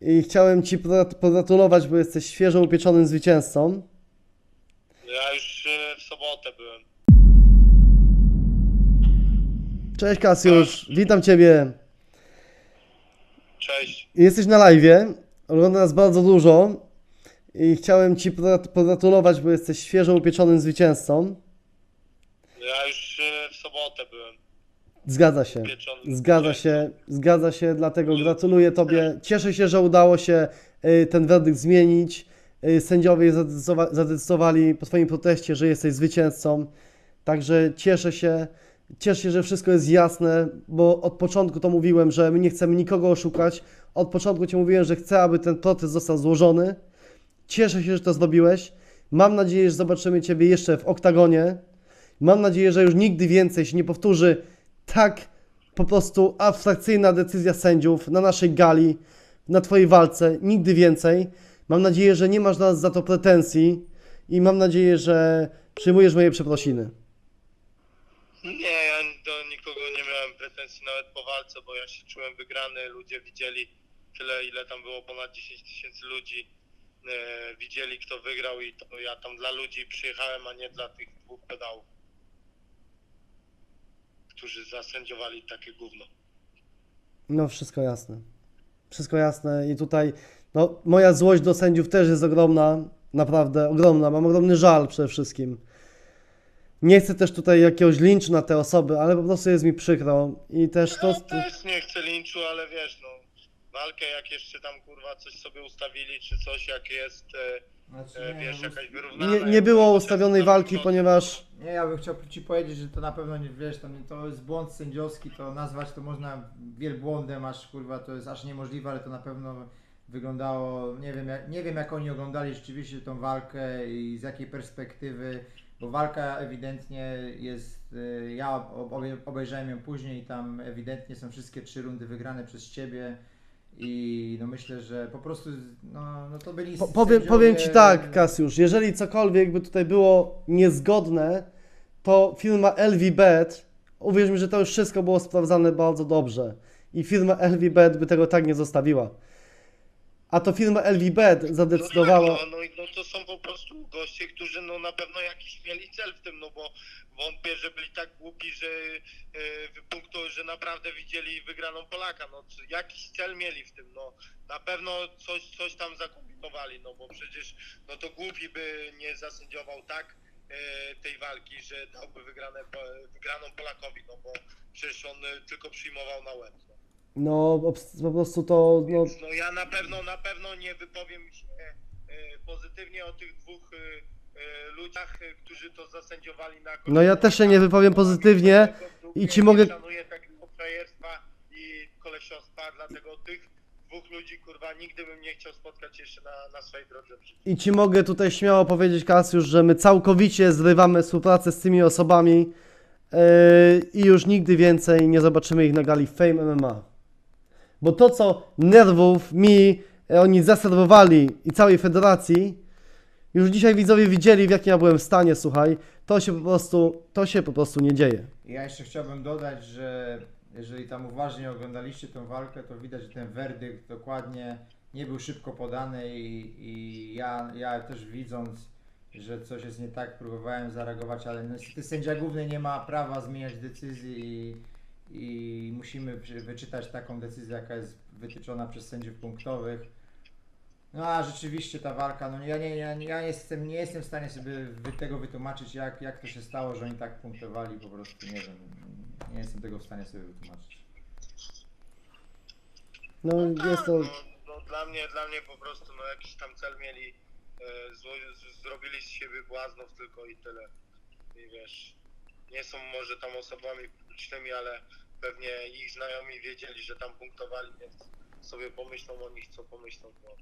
i chciałem Ci pograt- pogratulować, bo jesteś świeżo upieczonym zwycięzcą. Ja już e, w sobotę byłem. Cześć Kasiusz, witam Ciebie. Cześć. Jesteś na live, ogląda nas bardzo dużo i chciałem Ci pograt- pogratulować, bo jesteś świeżo upieczonym zwycięzcą. Ja już e, w sobotę byłem. Zgadza się. Zgadza się, zgadza się, dlatego gratuluję Tobie. Cieszę się, że udało się y, ten werdykt zmienić. Y, Sędziowie zadecydowa- zadecydowali po Twoim proteście, że jesteś zwycięzcą. Także cieszę się. Cieszę się, że wszystko jest jasne, bo od początku to mówiłem, że my nie chcemy nikogo oszukać. Od początku Ci mówiłem, że chcę, aby ten protest został złożony. Cieszę się, że to zrobiłeś. Mam nadzieję, że zobaczymy Ciebie jeszcze w oktagonie. Mam nadzieję, że już nigdy więcej się nie powtórzy tak po prostu abstrakcyjna decyzja sędziów na naszej gali, na Twojej walce. Nigdy więcej. Mam nadzieję, że nie masz dla nas za to pretensji i mam nadzieję, że przyjmujesz moje przeprosiny. Nie, ja do nikogo nie miałem pretensji nawet po walce, bo ja się czułem wygrany. Ludzie widzieli tyle, ile tam było, ponad 10 tysięcy ludzi. E, widzieli, kto wygrał i to ja tam dla ludzi przyjechałem, a nie dla tych dwóch pedałów, którzy zasędziowali takie gówno. No, wszystko jasne. Wszystko jasne i tutaj, no, moja złość do sędziów też jest ogromna, naprawdę ogromna. Mam ogromny żal przede wszystkim. Nie chcę też tutaj jakiegoś linczu na te osoby, ale po prostu jest mi przykro i też to... Ja też nie chcę linczu, ale wiesz, no, walkę jak jeszcze tam kurwa coś sobie ustawili, czy coś jak jest, e, Znaczy, e, nie, wiesz, no, jakaś wyrównana. Nie, nie było to ustawionej walki, ponieważ... nie, ja bym chciał Ci powiedzieć, że to na pewno nie wiesz, tam, to jest błąd sędziowski, to nazwać to można wielbłądem, aż kurwa to jest aż niemożliwe, ale to na pewno wyglądało, nie wiem jak, nie wiem jak oni oglądali rzeczywiście tą walkę i z jakiej perspektywy, bo walka ewidentnie jest, y, ja obejrzałem ją później i tam ewidentnie są wszystkie trzy rundy wygrane przez Ciebie i no myślę, że po prostu no, no to byli Po, powiem, sędziowie- powiem Ci tak, Kasiusz, jeżeli cokolwiek by tutaj było niezgodne, to firma LVBet, uwierz mi, że to już wszystko było sprawdzane bardzo dobrze i firma LVBet by tego tak nie zostawiła. A to firma LVBet zadecydowała... No, no, no, no to są po prostu goście, którzy no na pewno jakiś mieli cel w tym, no bo wątpię, że byli tak głupi, że wypunktu, że naprawdę widzieli wygraną Polaka, no jakiś cel mieli w tym, no na pewno coś, coś tam zakombinowali, no bo przecież no to głupi by nie zasędziował tak e, tej walki, że dałby wygrane, wygraną Polakowi, no bo przecież on e, tylko przyjmował na łeb. No. Po prostu to... No, Więc no ja na pewno, na pewno nie wypowiem się e, pozytywnie o tych dwóch e, e, ludziach, którzy to zasędziowali na No ja też się nie wypowiem pozytywnie i ci mogę- Nie szanuję takiego frajerstwa i kolesiostwa, dlatego tych dwóch ludzi, kurwa, nigdy bym nie chciał spotkać jeszcze na, na swojej drodze. I Ci mogę tutaj śmiało powiedzieć, Kasiusz, że my całkowicie zrywamy współpracę z tymi osobami yy, i już nigdy więcej nie zobaczymy ich na gali Fame MMA. Bo to, co nerwów mi e, oni zaserwowali i całej federacji, już dzisiaj widzowie widzieli, w jakim ja byłem stanie, słuchaj, to się po prostu, to się po prostu nie dzieje. Ja jeszcze chciałbym dodać, że jeżeli tam uważnie oglądaliście tę walkę, to widać, że ten werdykt dokładnie nie był szybko podany i, i ja, ja też widząc, że coś jest nie tak, próbowałem zareagować, ale niestety sędzia główny nie ma prawa zmieniać decyzji i, i musimy wyczytać taką decyzję, jaka jest wytyczona przez sędziów punktowych. No a rzeczywiście ta walka, no ja nie, ja, nie- ja jestem, nie jestem w stanie sobie tego wytłumaczyć, jak, jak to się stało, że oni tak punktowali, po prostu nie wiem, nie jestem tego w stanie sobie wytłumaczyć. No jest to... No, no dla mnie, dla mnie po prostu, no jakiś tam cel mieli, e, zło, z, zrobili z siebie błaznów tylko i tyle. I wiesz, nie są może tam osobami publicznymi, ale pewnie ich znajomi wiedzieli, że tam punktowali, więc sobie pomyślą o nich, co pomyślą, bo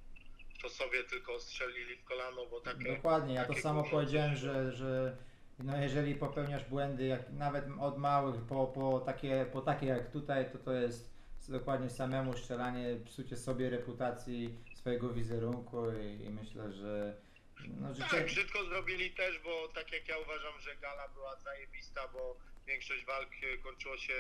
to sobie tylko strzelili w kolano, bo takie... Dokładnie, ja to takie samo gówno powiedziałem, że, że no jeżeli popełniasz błędy, jak nawet od małych po, po, takie, po takie jak tutaj, to to jest dokładnie samemu strzelanie, psucie sobie reputacji, swojego wizerunku i, i myślę, że no, Tak, życzę, brzydko zrobili też, bo tak jak ja uważam, że gala była zajebista, bo większość walk e, kończyło się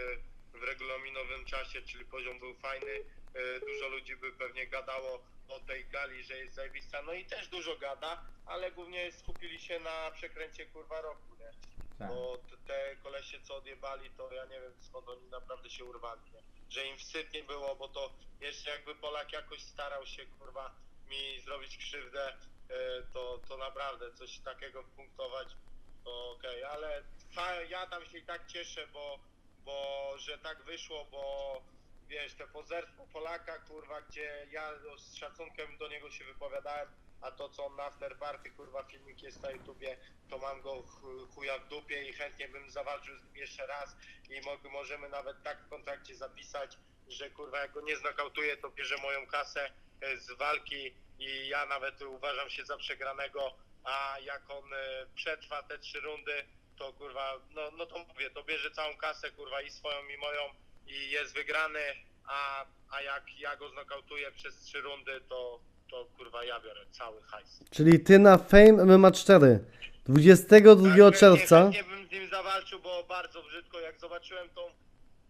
w regulaminowym czasie, czyli poziom był fajny. y, dużo ludzi by pewnie gadało o tej gali, że jest zajebista, no i też dużo gada, ale głównie skupili się na przekręcie kurwa roku, nie? Tak. Bo te, kolesie co odjebali, to ja nie wiem skąd oni naprawdę się urwali, nie? Że im wstyd nie było, bo to jeszcze jakby Polak jakoś starał się kurwa mi zrobić krzywdę, y, to, to naprawdę coś takiego punktować, to okej, ale fa- ja tam się i tak cieszę, bo, bo że tak wyszło, bo wiesz, te pozerstwo Polaka, kurwa, gdzie ja z szacunkiem do niego się wypowiadałem, a to co on na afterparty, kurwa, filmik jest na YouTubie, to mam go ch- chuja w dupie i chętnie bym zawalczył z nim jeszcze raz i mo- możemy nawet tak w kontrakcie zapisać, że kurwa, jak go nie znokautuję, to bierze moją kasę e, z walki i ja nawet uważam się za przegranego, a jak on e, przetrwa te trzy rundy, to kurwa, no, no to mówię, to bierze całą kasę, kurwa, i swoją, i moją, i jest wygrany, a, a jak ja go znokautuję przez trzy rundy, to, to kurwa ja biorę cały hajs. Czyli ty na Fame MMA 4 22 Tak, czerwca. Nie bym z nim zawalczył, bo bardzo brzydko, jak zobaczyłem tą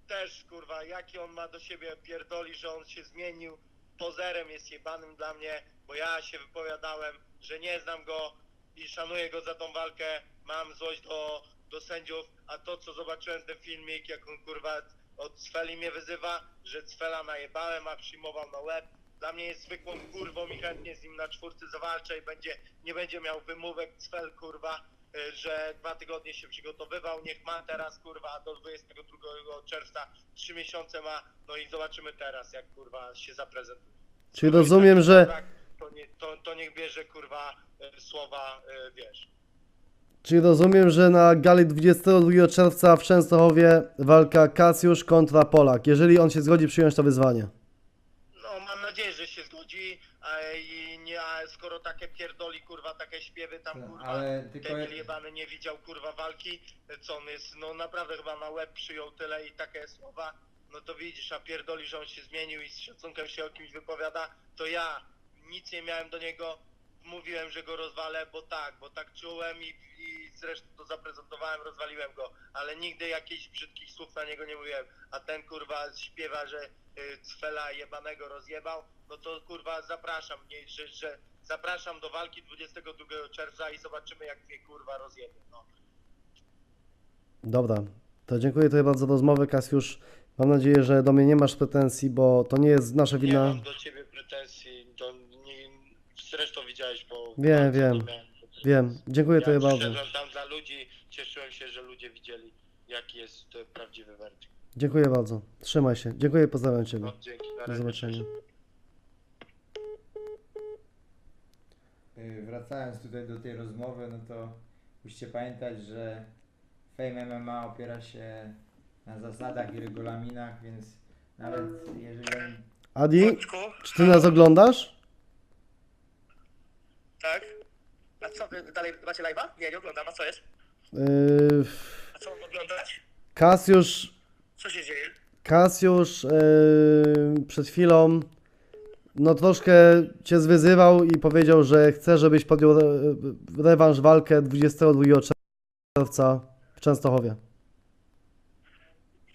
też kurwa, jaki on ma do siebie pierdoli, że on się zmienił, pozerem jest jebanym dla mnie, bo ja się wypowiadałem, że nie znam go i szanuję go za tą walkę, mam złość do, do sędziów, a to co zobaczyłem ten filmik, jak on kurwa od Cfeli mnie wyzywa, że Cfela najebałem, a przyjmował na łeb, dla mnie jest zwykłą kurwą i chętnie z nim na czwórce zawalczę i będzie, nie będzie miał wymówek Cfel kurwa, y, że dwa tygodnie się przygotowywał, niech ma teraz kurwa do 22 czerwca, trzy miesiące ma, no i zobaczymy teraz jak kurwa się zaprezentuje. Czyli rozumiem, że Tak, to, nie, to, to niech bierze kurwa słowa, y, wiesz. Czyli rozumiem, że na gali 22 czerwca w Częstochowie walka Kasiusz kontra Polak. Jeżeli on się zgodzi przyjąć to wyzwanie. No mam nadzieję, że się zgodzi a, i nie, a skoro takie pierdoli kurwa, takie śpiewy tam No, kurwa, ale tylko je- jebany nie widział kurwa walki, co on jest, no naprawdę chyba na łeb przyjął tyle i takie słowa, no to widzisz, a pierdoli, że on się zmienił i z szacunkiem się o kimś wypowiada, to ja nic nie miałem do niego, mówiłem, że go rozwalę, bo tak, bo tak czułem i, i zresztą to zaprezentowałem, rozwaliłem go, ale nigdy jakichś brzydkich słów na niego nie mówiłem, a ten kurwa śpiewa, że y, cfela jebanego rozjebał, no to kurwa zapraszam mnie, że, że zapraszam do walki 22 czerwca i zobaczymy jak mnie kurwa rozjebie, no. Dobra, to dziękuję Tobie bardzo za rozmowę, Kasiusz. Mam nadzieję, że do mnie nie masz pretensji, bo to nie jest nasza Nie wina. mam do ciebie nie, zresztą widziałeś, bo... Wiem, wiem. nie miałem. Wiem, dziękuję Ja Tobie bardzo. tam dla ludzi, cieszyłem się, że ludzie widzieli jaki jest e, prawdziwy werdykt. Dziękuję bardzo. Trzymaj się. Dziękuję, pozdrawiam Ciebie. No, dzięki, Do zobaczenia. Y, Wracając tutaj do tej rozmowy, no to musicie pamiętać, że Fame MMA opiera się na zasadach i regulaminach, więc nawet jeżeli Adi, czy Ty nas oglądasz? Tak? A co, wy dalej macie live'a? Nie, nie oglądam, a co jest? Yy, A co mam oglądać? Kasiusz, Co się dzieje? Kasiusz yy, przed chwilą no troszkę Cię zwyzywał i powiedział, że chce, żebyś podjął re, rewanż walkę 22 czerwca w Częstochowie.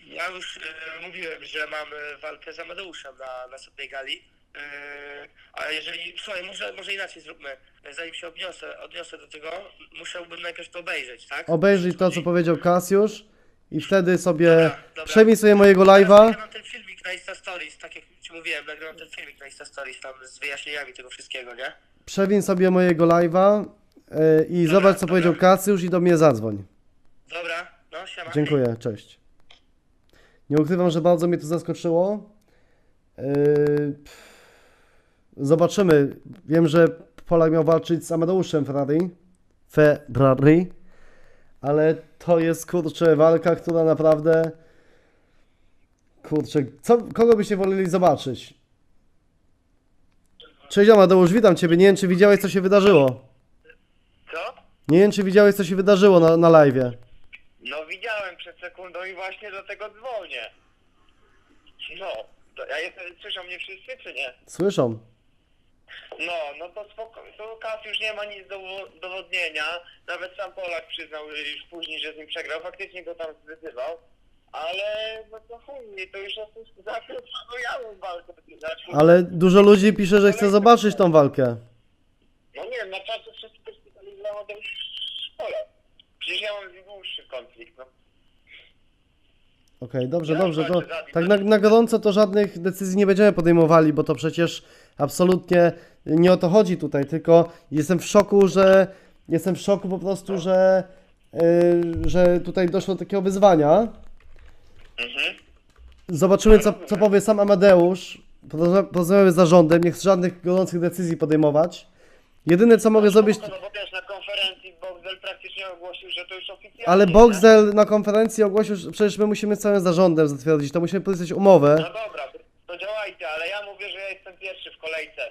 Ja już e, mówiłem, że mam e, walkę z Amadeuszem na następnej gali. E, a jeżeli, słuchaj, może, może inaczej zróbmy. E, Zanim się odniosę, odniosę do tego, musiałbym najpierw to obejrzeć, tak? Obejrzyj to, co powiedział Kasiusz i wtedy sobie Dobra, dobra. przejmij sobie mojego live'a. Nagrywam ten filmik na Insta Stories, tak jak Ci mówiłem, nagrywam ten filmik na Insta Stories tam z wyjaśnieniami tego wszystkiego, nie? Przewin sobie mojego live'a yy, i zobacz, co dobra. powiedział Kasiusz i do mnie zadzwoń. Dobra, no siema. Dziękuję, cześć. Nie ukrywam, że bardzo mnie to zaskoczyło. Yy, Zobaczymy. Wiem, że Polak miał walczyć z Amadeuszem Ferrari. Ferrari. Ale to jest kurczę walka, która naprawdę. Kurczę, co, kogo byście woleli zobaczyć? Cześć Amadeusz, witam Ciebie. Nie wiem, czy widziałeś, co się wydarzyło. Co? Nie wiem, czy widziałeś, co się wydarzyło na, na live. No widziałem przed sekundą i właśnie do tego dzwonię. No, to ja jestem, słyszą mnie wszyscy czy nie? Słyszą. No, no to spoko, to Kas już nie ma nic do udowodnienia. Nawet sam Polak przyznał już później, że z nim przegrał. Faktycznie go tam zwyzywał. Ale no to chuj, to już zawsze planujemy walkę. Znaczy, Ale dużo ludzi pisze, że chce zobaczyć tą walkę. No nie wiem, na czasy wszyscy też pytali dla Mateusz w szkole. Przecież ja mam dłuższy konflikt, no. Okej, dobrze, Ja dobrze. To, tak na, na gorąco to żadnych decyzji nie będziemy podejmowali, bo to przecież absolutnie nie o to chodzi tutaj, tylko jestem w szoku, że jestem w szoku po prostu, że, yy, że tutaj doszło do takiego wyzwania. Mhm. Zobaczymy, co, co powie sam Amadeusz. Porozma- Porozmawiamy z zarządem, nie chcę żadnych gorących decyzji podejmować. Jedyne, co mogę zrobić, No bo na Boxel praktycznie ogłosił, że to już oficjalnie. ale nie? Boxdel na konferencji ogłosił, że przecież my musimy całym zarządem zatwierdzić, to musimy podpisać umowę. No dobra, to działajcie, ale ja mówię, że ja jestem pierwszy w kolejce.